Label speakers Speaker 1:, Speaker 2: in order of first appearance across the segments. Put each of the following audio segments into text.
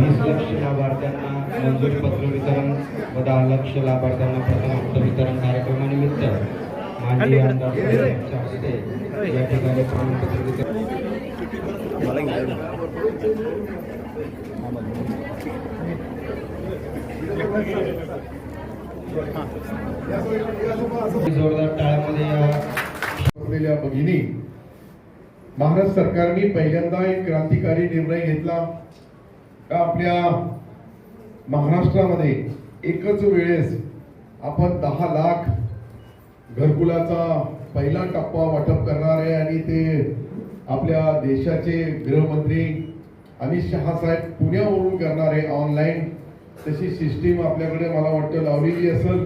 Speaker 1: वीस लक्ष लाभार्थ्यांना मंजुरी पत्र वितरण व दहा लक्ष लाभार्थ्यांना प्रथम हप्ता वितरण कार्यक्रमानिमित्त आमदार हस्ते या ठिकाणी प्रमाणपत्र वितरण जोरदार टाळ्यामध्ये या
Speaker 2: भगिनी महाराष्ट्र सरकारने पहिल्यांदा एक क्रांतिकारी निर्णय घेतला. का आपल्या महाराष्ट्रामध्ये एकच वेळेस आपण दहा लाख घरकुलाचा पहिला टप्पा वाटप करणार आहे आणि ते आपल्या देशाचे गृहमंत्री अमित शहा साहेब पुण्यावरून करणार आहे ऑनलाईन. तशी सिस्टीम आपल्याकडे मला वाटतं लावलेली असेल.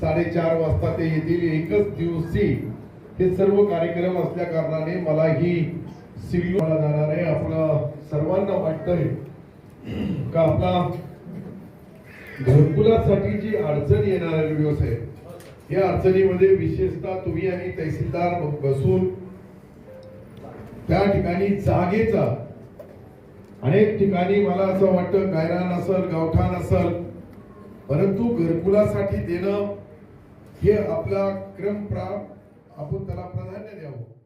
Speaker 2: साडेचार वाजता ते येतील. एकच दिवशी हे सर्व कार्यक्रम असल्या कारणाने मला ही सिव्हिल मला जाणार आहे. आपलं सर्वांना वाटतंय का आपला घरकुलासाठी जी अडचण येणारे दिवस आहे या अडचणीमध्ये विशेषतः तुम्ही आणि तहसीलदार बसून त्या ठिकाणी जागेचा अनेक ठिकाणी मला असं वाटतं गायरान असल गावठाण असल परंतु घरकुलासाठी देणं हे आपला क्रम प्रा आपण त्याला प्राधान्य द्यावं.